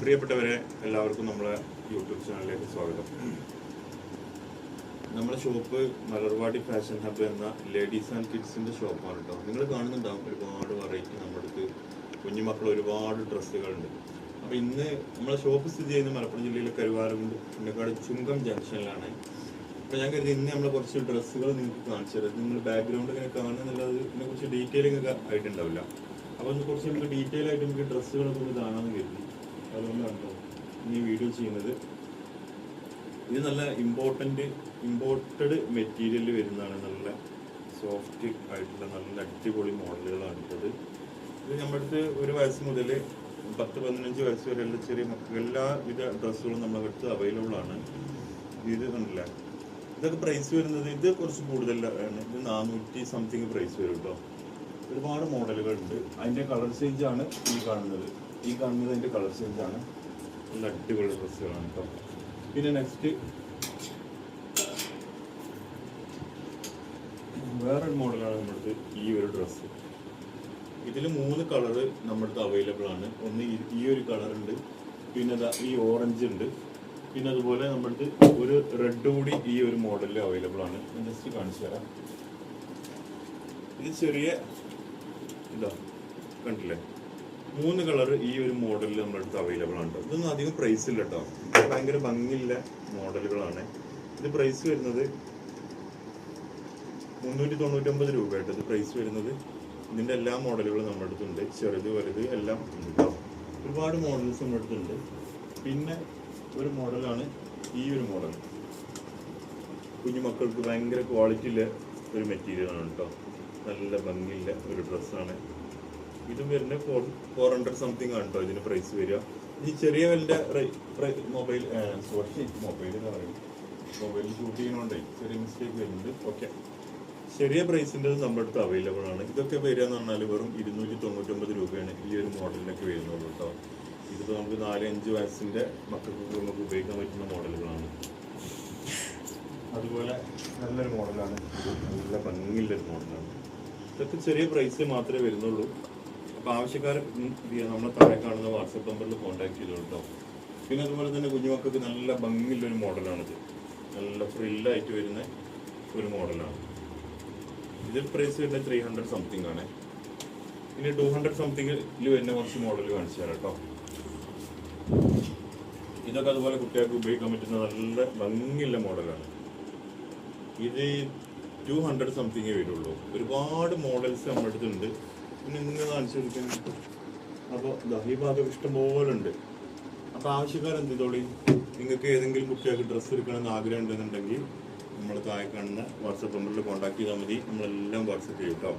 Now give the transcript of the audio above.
പ്രിയപ്പെട്ടവരെ എല്ലാവർക്കും നമ്മളെ യൂട്യൂബ് ചാനലിലേക്ക് സ്വാഗതം. നമ്മുടെ ഷോപ്പ് മലർവാടി ഫാഷൻ ഹബ് എന്ന ലേഡീസ് ആൻഡ് കിഡ്സിന്റെ ഷോപ്പാണ് കേട്ടോ നിങ്ങൾ കാണുന്നുണ്ടാവും ഒരുപാട് വെറൈറ്റി നമ്മുടെ അടുത്ത് കുഞ്ഞുമക്കൾ ഒരുപാട് ഡ്രസ്സുകളുണ്ട്. അപ്പോൾ ഇന്ന് നമ്മളെ ഷോപ്പ് സ്ഥിതി ചെയ്യുന്ന മലപ്പുറം ജില്ലയിലെ കരുവാരകുണ്ട് പിന്നെക്കാട് ചുങ്കം ജംഗ്ഷനിലാണ്. അപ്പോൾ ഞാൻ കരുതി ഇന്ന് നമ്മളെ കുറച്ച് ഡ്രസ്സുകൾ നിങ്ങൾക്ക് കാണിച്ചു തരാം. നിങ്ങൾ ബാക്ക്ഗ്രൗണ്ട് ഇങ്ങനെ കാണുന്നുള്ളത് ഇതിനെ കുറിച്ച് ഡീറ്റെയിലിംഗ് ഒക്കെ ആയിട്ടുണ്ടാവില്ല. അപ്പോൾ കുറച്ച് നമുക്ക് ഡീറ്റെയിൽ ആയിട്ട് നമുക്ക് ഡ്രസ്സുകളൊക്കെ ഒന്ന് കാണാമെന്ന് കരുതി. അതുകൊണ്ടാണ് ഈ വീഡിയോ ചെയ്യുന്നത്? ഇത് നല്ല ഇമ്പോർട്ടന്റ് ഇമ്പോർട്ടഡ് മെറ്റീരിയൽ വരുന്നതാണ്. നല്ല സോഫ്റ്റ് ആയിട്ടുള്ള നല്ല അടിപൊളി മോഡലുകളാണ് ഇത്. ഇത് നമ്മുടെ അടുത്ത് ഒരു വയസ്സ് മുതൽ പത്ത് പതിനഞ്ച് വയസ്സ് വരെ എല്ലാ ചെറിയ എല്ലാവിധ ഡ്രസ്സുകളും നമ്മുടെ അടുത്ത് അവൈലബിൾ ആണ്. ഇത് കണ്ടില്ല? ഇതൊക്കെ പ്രൈസ് വരുന്നത് ഇത് കുറച്ച് കൂടുതലാണ്. ഇത് നാനൂറ്റി സംതിങ് പ്രൈസ് വരും കേട്ടോ ഒരുപാട് മോഡലുകളുണ്ട്. അതിന്റെ കളർ ചേഞ്ച് ആണ് ഈ കാണുന്നത്. ഈ കാണുന്നത് അതിന്റെ കളർ ചേഞ്ച് ആണ്. നല്ല അടിപൊളി ഡ്രസ്സുകളാണ് കേട്ടോ. പിന്നെ നെക്സ്റ്റ് വേറൊരു മോഡലാണ് നമ്മുടെ ഈ ഒരു ഡ്രസ്സ് ഇതിൽ മൂന്ന് കളറ് നമ്മുടെ അവൈലബിൾ ആണ്. ഒന്ന് ഈ- ഒരു കളർ ഉണ്ട്. പിന്നെ ഈ ഓറഞ്ച് ഉണ്ട്. പിന്നെ അതുപോലെ നമ്മുടെ ഒരു റെഡ് കൂടി ഈ ഒരു മോഡലിൽ അവൈലബിൾ ആണ്. ജസ്റ്റ് കാണിച്ചു തരാം ഇത് ചെറിയ ഇതാ കണ്ടില്ലേ? മൂന്ന് കളർ ഈ ഒരു മോഡലിൽ നമ്മുടെ അടുത്ത് അവൈലബിൾ ആണ്. ഇതൊന്നും അധികം പ്രൈസ് ഇല്ല കേട്ടോ ഭയങ്കര ഭംഗിയുള്ള മോഡലുകളാണ് ഇത് പ്രൈസ് വരുന്നത് മുന്നൂറ്റി തൊണ്ണൂറ്റി രൂപ കേട്ടോ ഇത് പ്രൈസ് വരുന്നത് ഇതിന്റെ എല്ലാ മോഡലുകളും നമ്മുടെ അടുത്തുണ്ട്. ചെറുത് വലുത് എല്ലാം ഉണ്ട് ട്ടോ. ഒരുപാട് മോഡൽസ് നമ്മുടെ അടുത്തുണ്ട്. പിന്നെ ഒരു മോഡലാണ് ഈ ഒരു മോഡൽ കുഞ്ഞു മക്കൾക്ക് ഭയങ്കര ക്വാളിറ്റിയിലെ ഒരു മെറ്റീരിയലാണ് കേട്ടോ നല്ല ഭംഗിയുള്ള ഒരു ഡ്രസ്സാണ്. ഇതും വരുന്ന ഫോർ ഫോർ ഹൺഡ്രഡ് സംതിങ് ആണ് കേട്ടോ ഇതിന് പ്രൈസ് വരിക. ഈ ചെറിയ വലിയ മൊബൈൽ സോറി മൊബൈൽ എന്ന് പറയും മൊബൈലിൽ ഷൂട്ട് ചെയ്യണോണ്ടേ ചെറിയ മിസ്റ്റേക്ക് വരുന്നുണ്ട്. ഓക്കെ ചെറിയ പ്രൈസിന്റെ നമ്മുടെ അടുത്ത് അവൈലബിൾ ആണ്. ഇതൊക്കെ വരിക എന്ന് പറഞ്ഞാൽ വെറും ഇരുന്നൂറ്റി തൊണ്ണൂറ്റൊമ്പത് രൂപയാണ് ഈ ഒരു മോഡലിനൊക്കെ വരുന്നുള്ളൂ കേട്ടോ ഇതിപ്പോൾ നമുക്ക് നാല് അഞ്ച് വയസ്സിന്റെ മക്കൾക്ക് നമുക്ക് ഉപയോഗിക്കാൻ പറ്റുന്ന മോഡലുകളാണ് അതുപോലെ നല്ലൊരു മോഡലാണ് നല്ല ഭംഗിയുള്ളൊരു മോഡലാണ് ഇതൊക്കെ ചെറിയ പ്രൈസ് മാത്രമേ വരുന്നുള്ളൂ. അപ്പോൾ ആവശ്യക്കാർ നമ്മളെ താഴെ കാണുന്ന വാട്സപ്പ് നമ്പറിൽ കോൺടാക്ട് ചെയ്തോളൂ കേട്ടോ പിന്നെ അതുപോലെ തന്നെ കുഞ്ഞുമക്കൾക്ക് നല്ല ഭംഗിയുള്ള ഭംഗിയുള്ളൊരു മോഡലാണിത്. നല്ല ഫ്രില്ലായിട്ട് വരുന്ന ഒരു മോഡലാണ്. ഇതിൽ പ്രൈസ് വരുന്നത് ത്രീ ഹൺഡ്രഡ് സംതിങ് ആണ്. ഇനി ടു ഹൺഡ്രഡ് സംതിങ്ങിൽ വരുന്ന കുറച്ച് മോഡൽ കാണിച്ചു തരാം കേട്ടോ ഇതൊക്കെ അതുപോലെ കുട്ടികൾക്ക് ഉപയോഗിക്കാൻ പറ്റുന്ന നല്ല ഭംഗിയുള്ള മോഡലാണ് ഇത് ടു ഹൺഡ്രഡ് സംതിങ്ങേ വരുള്ളൂ. ഒരുപാട് മോഡൽസ് നമ്മുടെ അടുത്തുണ്ട്. പിന്നെ നിങ്ങൾ കാണിച്ചു കൊടുക്കാൻ അപ്പോൾ ഈ ഭാഗം ഇഷ്ടംപോലെ ഉണ്ട് അപ്പോൾ ആവശ്യക്കാർ എന്ത് ചെയ്തോളി? നിങ്ങൾക്ക് ഏതെങ്കിലും കുട്ടികൾക്ക് ഡ്രസ്സ് എടുക്കണമെന്ന് ആഗ്രഹം ഉണ്ടെന്നുണ്ടെങ്കിൽ നമ്മൾ താഴെ കാണുന്ന വാട്സപ്പ് നമ്പറിൽ കോൺടാക്ട് ചെയ്താൽ മതി. നമ്മളെല്ലാം വാട്സപ്പ് ചെയ്യും കേട്ടോ